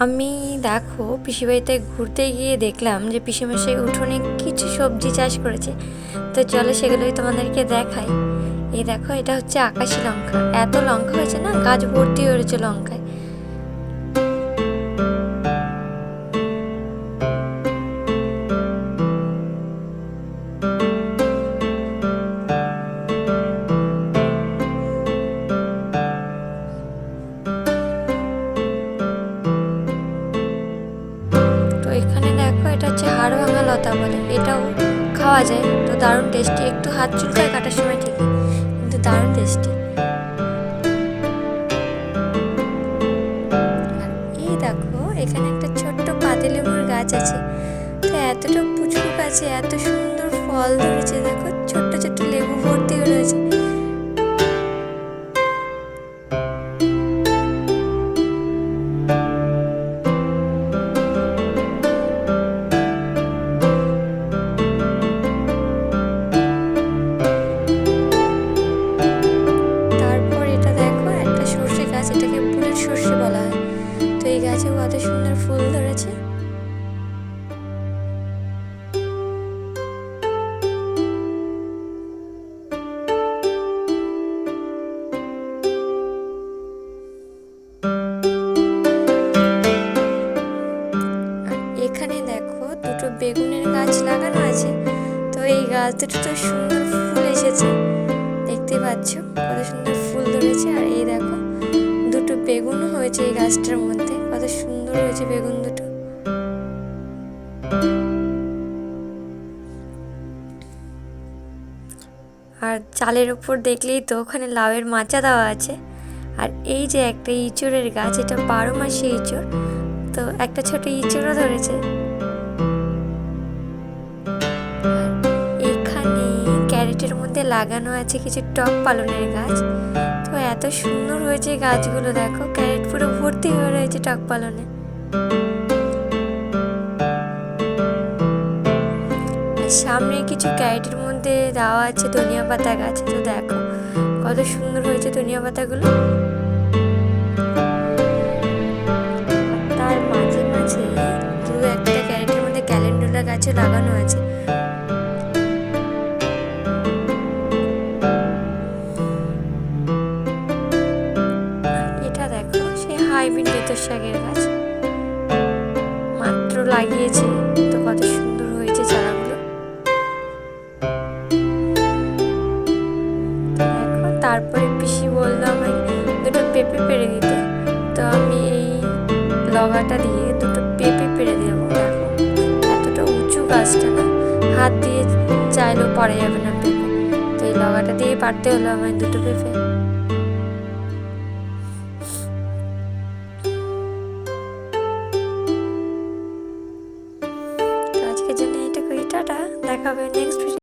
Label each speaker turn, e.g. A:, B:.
A: আমি দেখো পিসিবাড়িতে ঘুরতে গিয়ে দেখলাম যে পিসিমশাই উঠোনে কিছু সবজি চাষ করেছে। তো চলো সেগুলোই তোমাদেরকে দেখাই। এই দেখো, এটা হচ্ছে আকাশি লঙ্কা। এত লঙ্কা হয়েছে না? গাছ ভর্তি হয়েছে লঙ্কায়। ভাঙা লতা বলে। এটাও খাওয়া যায়, তো দারুণ টেস্টি একটু হাত চুলকায় কাটার সময় ঠিকই, কিন্তু দারুণ টেস্টি এই দেখো, এখানে একটা ছোট্ট পাতিলেবুর গাছ আছে। তো এতটা পুচকু গাছে এত সুন্দর ফল ধরেছে, দেখো, ছোট্ট ছোট্ট লেবু ভর্তি রয়েছে। সুন্দর ফুল ধরেছে? এখানে দেখো দুটো বেগুনের গাছ লাগানো আছে। তো এই গাছ দুটো সুন্দর ফুল এসেছে। দেখতে পাচ্ছ? কত সুন্দর ফুল ধরেছে। আর এই দেখো বেগুনও হয়েছে এই গাছটার মধ্যে। কত সুন্দর হয়েছে বেগুন দুটো। আর চালের উপর দেখলেই তো ওখানে লাউয়ের মাচা দেওয়া আছে। আর এই যে একটা ইঁচড়ের গাছ, এটা বারো মাসে ইঁচড়। তো একটা ছোট ইঁচড়ও ধরেছে। এখানে ক্যারেটের মধ্যে লাগানো আছে কিছু টক পালনের গাছ। এত সুন্দর হয়েছে গাছগুলো, দেখো, ক্যারেট পুরো ভর্তি হয়ে রয়েছে টক পালনে। সামনে কিছু ক্যারেটের মধ্যে দেওয়া আছে ধনিয়া পাতা গাছ, তো দেখো, কত সুন্দর হয়েছে ধনিয়া পাতাগুলো। হাইব্রিড বেতর শাকের গাছ। মাত্র লাগিয়েছে, তো কত সুন্দর হয়েছে চারাগুলো। তারপরে পিসি বলল আমায়, দুটো পেঁপে পেরে দিতে। তো আমি এই লগাটা দিয়ে দুটো পেঁপে পেরে দেখো, এতটা উঁচু গাছটা না, হাত দিয়ে চাইলেও পারা যাবে না পেঁপে। তো এই লগাটা দিয়ে পারতে হলো আমায় দুটো পেঁপে। হবে নেক্সট